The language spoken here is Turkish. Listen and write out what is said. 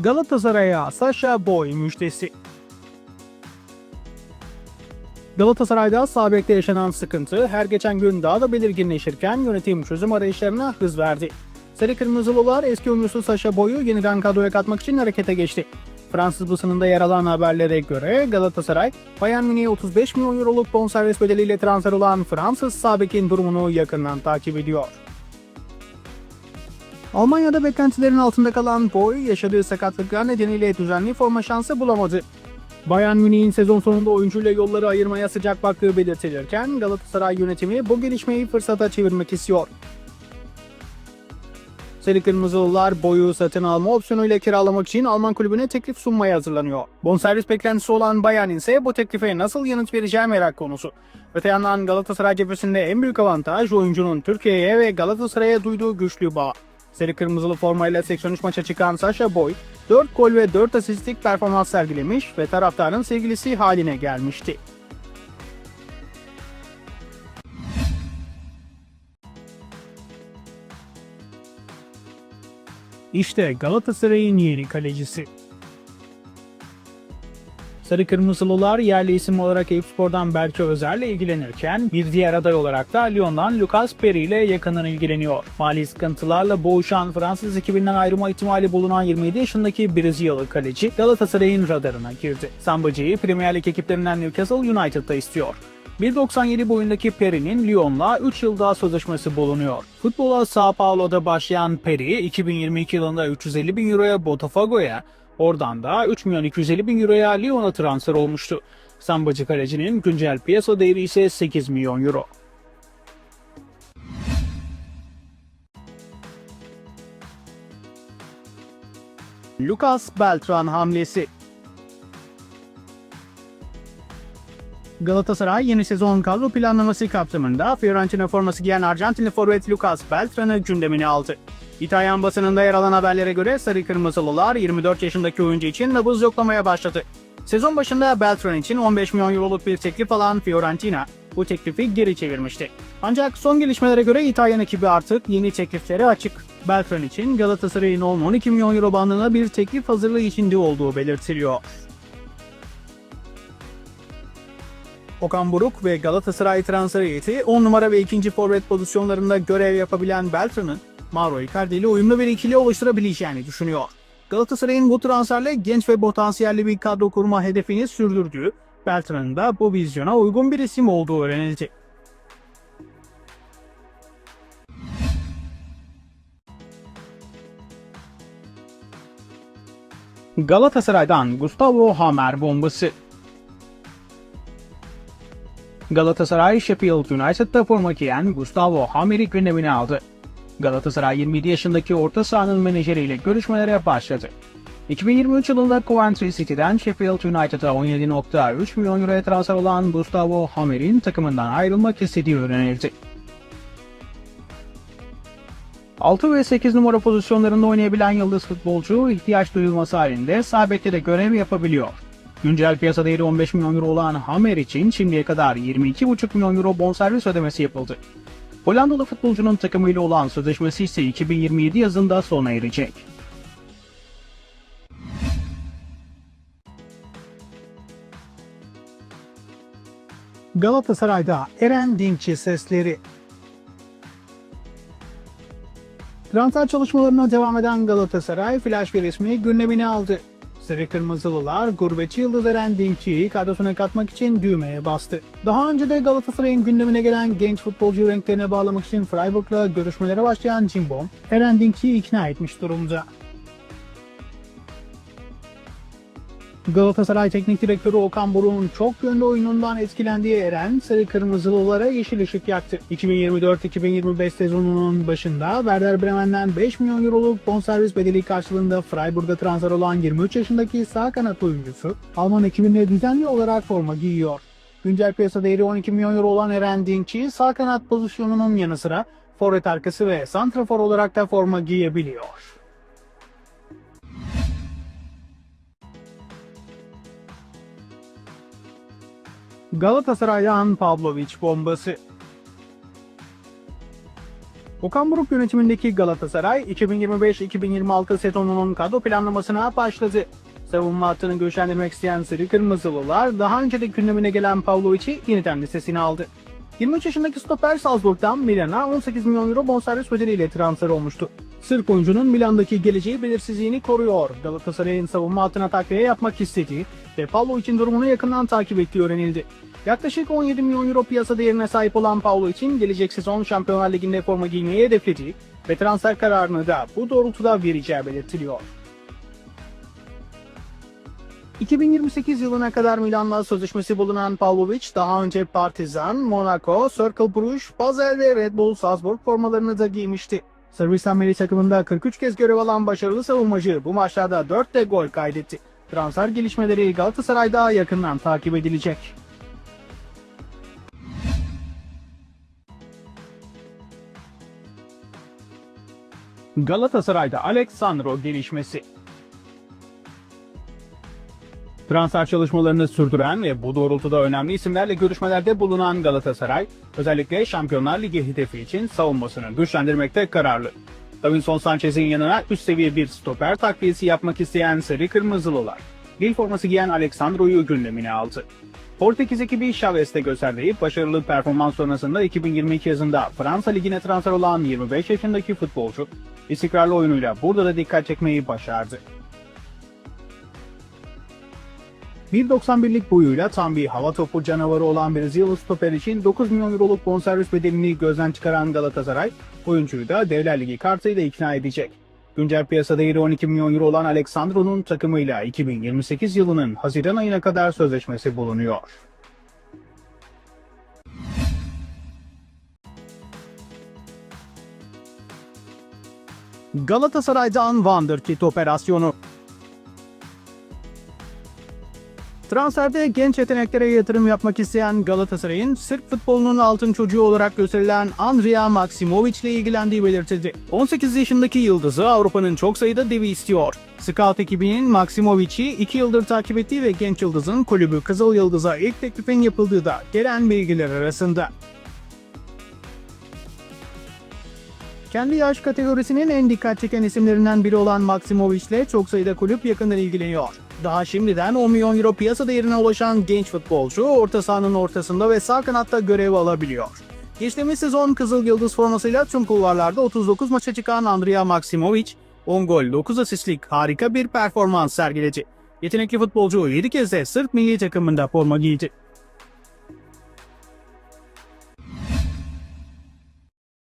Galatasaray'a Sasha Boy müjdesi. Galatasaray'da sağ bekte yaşanan sıkıntı her geçen gün daha da belirginleşirken yönetim çözüm arayışlarına hız verdi. Sarı Kırmızılılar eski oyuncusu Sasha Boy'u yeniden kadroya katmak için harekete geçti. Fransız basınında yer alan haberlere göre Galatasaray, Bayern Münih'e 35 milyon euroluk bonservis bedeliyle transfer olan Fransız sağ bekin durumunu yakından takip ediyor. Almanya'da beklentilerin altında kalan Boy, yaşadığı sakatlıklar nedeniyle düzenli forma şansı bulamadı. Bayern Münih'in sezon sonunda oyuncuyla yolları ayırmaya sıcak baktığı belirtilirken Galatasaray yönetimi bu gelişmeyi fırsata çevirmek istiyor. Sarı Kırmızılılar boyu satın alma opsiyonuyla kiralamak için Alman kulübüne teklif sunmaya hazırlanıyor. Bonservis beklentisi olan Bayern ise bu teklife nasıl yanıt vereceği merak konusu. Öte yandan Galatasaray cephesinde en büyük avantaj oyuncunun Türkiye'ye ve Galatasaray'a duyduğu güçlü bağ. Sarı kırmızılı formayla 83 maça çıkan Sasha Boy, 4 gol ve 4 asistlik performans sergilemiş ve taraftarın sevgilisi haline gelmişti. İşte Galatasaray'ın yeni kalecisi. Sarı Kırmızılılar yerli isim olarak Eyüpspor'dan Berke Özer'le ilgilenirken bir diğer aday olarak da Lyon'dan Lucas Perry ile yakından ilgileniyor. Mali sıkıntılarla boğuşan Fransız ekibinden ayrılma ihtimali bulunan 27 yaşındaki Brezilyalı kaleci Galatasaray'ın radarına girdi. Sambacı'yı Premier Lig ekiplerinden Newcastle United'da istiyor. 1.97 boyundaki Perry'nin Lyon'la 3 yıl daha sözleşmesi bulunuyor. Futbola Sao Paulo'da başlayan Perry, 2022 yılında 350 bin euroya Botafogo'ya, oradan da 3 milyon 250 bin euroya Lyon'a transfer olmuştu. Sambacı kalecinin güncel piyasa değeri ise 8 milyon euro. Lucas Beltran hamlesi Galatasaray yeni sezon kadro planlaması kapsamında Fiorentina forması giyen Arjantinli forvet Lucas Beltran'ı gündemine aldı. İtalyan basınında yer alan haberlere göre Sarı Kırmızılılar 24 yaşındaki oyuncu için nabız yoklamaya başladı. Sezon başında Beltran için 15 milyon euroluk bir teklif alan Fiorentina bu teklifi geri çevirmişti. Ancak son gelişmelere göre İtalyan ekibi artık yeni tekliflere açık. Beltran için Galatasaray'ın 10-12 milyon euro bandına bir teklif hazırlığı içinde olduğu belirtiliyor. Okan Buruk ve Galatasaray transfer heyeti 10 numara ve 2. forvet pozisyonlarında görev yapabilen Beltran'ın Mauro Icardi ile uyumlu bir ikili oluşturabileceğini düşünüyor. Galatasaray'ın bu transferle genç ve potansiyelli bir kadro kurma hedefini sürdürdüğü, Beltran'ın da bu vizyona uygun bir isim olduğu öğrenildi. Galatasaray'dan Gustavo Hamer bombası Galatasaray Sheffield United'da forma giyen Gustavo Hamer'i gündemine aldı. Galatasaray 27 yaşındaki orta sahanın menajeriyle görüşmelere başladı. 2023 yılında Coventry City'den Sheffield United'a 17.3 milyon euroya transfer olan Gustavo Hamer'in takımından ayrılmak istediği öğrenildi. 6 ve 8 numara pozisyonlarında oynayabilen yıldız futbolcu ihtiyaç duyulması halinde sağ bekte de görev yapabiliyor. Güncel piyasa değeri 15 milyon euro olan Hammer için şimdiye kadar 22,5 milyon euro bonservis ödemesi yapıldı. Hollandalı futbolcunun takımıyla olan sözleşmesi ise 2027 yazında sona erecek. Galatasaray'da Eren Dinkçi sesleri Transfer çalışmalarına devam eden Galatasaray flash bir ismi gündemine aldı. Sarı Kırmızılılar gurbetçi yıldız Eren Dinkçi'yi kadrosuna katmak için düğmeye bastı. Daha önce de Galatasaray'ın gündemine gelen genç futbolcu renklerine bağlamak için Freiburg'la görüşmelere başlayan Cimbom, Eren Dinkçi'yi ikna etmiş durumda. Galatasaray Teknik Direktörü Okan Buruk'un çok yönlü oyunundan etkilendiği Eren, Sarı Kırmızılılara yeşil ışık yaktı. 2024-2025 sezonunun başında Werder Bremen'den 5 milyon euroluk bonservis bedeli karşılığında Freiburg'a transfer olan 23 yaşındaki sağ kanat oyuncusu, Alman ekibinde düzenli olarak forma giyiyor. Güncel piyasa değeri 12 milyon euro olan Eren Dinkçi, sağ kanat pozisyonunun yanı sıra forvet arkası ve santrafor olarak da forma giyebiliyor. Galatasaray'dan Pavlovic bombası. Okan Buruk yönetimindeki Galatasaray 2025-2026 sezonunun kadro planlamasına başladı. Savunma hattını güçlendirmek isteyen Sarı Kırmızılılar daha önce de gündemine gelen Pavlovic'i yeniden listesine aldı. 23 yaşındaki stoper Salzburg'dan Milan'a 18 milyon euro bonservis bedeliyle transfer olmuştu. Sırp oyuncunun Milan'daki geleceği belirsizliğini koruyor. Galatasaray'ın savunma hattına takviye yapmak istediği ve Pavlovic'in durumunu yakından takip ettiği öğrenildi. Yaklaşık 17 milyon euro piyasa değerine sahip olan Paulo için gelecek sezon Şampiyonlar Ligi'nde forma giymeyi hedeflediği ve transfer kararını da bu doğrultuda vereceği belirtiliyor. 2028 yılına kadar Milan'la sözleşmesi bulunan Pavlovic daha önce Partizan, Monaco, Cercle Bruges, Basel ve Red Bull Salzburg formalarını da giymişti. Sırbistan milli takımında 43 kez görev alan başarılı savunmacı bu maçlarda 4 de gol kaydetti. Transfer gelişmeleri Galatasaray'da yakından takip edilecek. Galatasaray'da Alexandro gelişmesi. Transfer çalışmalarını sürdüren ve bu doğrultuda önemli isimlerle görüşmelerde bulunan Galatasaray, özellikle Şampiyonlar Ligi hedefi için savunmasını güçlendirmekte kararlı. Davinson Sanchez'in yanına üst seviye bir stoper takviyesi yapmak isteyen Sarı Kırmızılılar, Lille forması giyen Alexandro'yu gündemine aldı. Portekiz ekibi Chavez'te gösterdiği başarılı performans sonrasında 2022 yazında Fransa Ligi'ne transfer olan 25 yaşındaki futbolcu, istikrarlı oyunuyla burada da dikkat çekmeyi başardı. 1.91'lik boyuyla tam bir hava topu canavarı olan Brezilya stoper için 9 milyon euroluk bonservis bedelini gözden çıkaran Galatasaray, oyuncuyu da Devler Ligi kartıyla ikna edecek. Güncel piyasa değeri 12 milyon euro olan Alexandro'nun takımıyla 2028 yılının Haziran ayına kadar sözleşmesi bulunuyor. Galatasaray'dan Wonderkid operasyonu Transferde genç yeteneklere yatırım yapmak isteyen Galatasaray'ın Sırp futbolunun altın çocuğu olarak gösterilen Andrea Maksimovic ile ilgilendiği belirtildi. 18 yaşındaki yıldızı Avrupa'nın çok sayıda devi istiyor. Scout ekibinin Maksimovic'i 2 yıldır takip ettiği ve genç yıldızın kulübü Kızıl Yıldız'a ilk teklifin yapıldığı da gelen bilgiler arasında. Kendi yaş kategorisinin en dikkat çeken isimlerinden biri olan Maksimovic ile çok sayıda kulüp yakından ilgileniyor. Daha şimdiden 10 milyon euro piyasa değerine ulaşan genç futbolcu orta sahanın ortasında ve sağ kanatta görev alabiliyor. Geçtiğimiz sezon Kızıl Yıldız formasıyla tüm kulvarlarda 39 maça çıkan Andrea Maksimovic, 10 gol 9 asistlik harika bir performans sergiledi. Yetenekli futbolcu 7 kez de Sırp milli takımında forma giydi.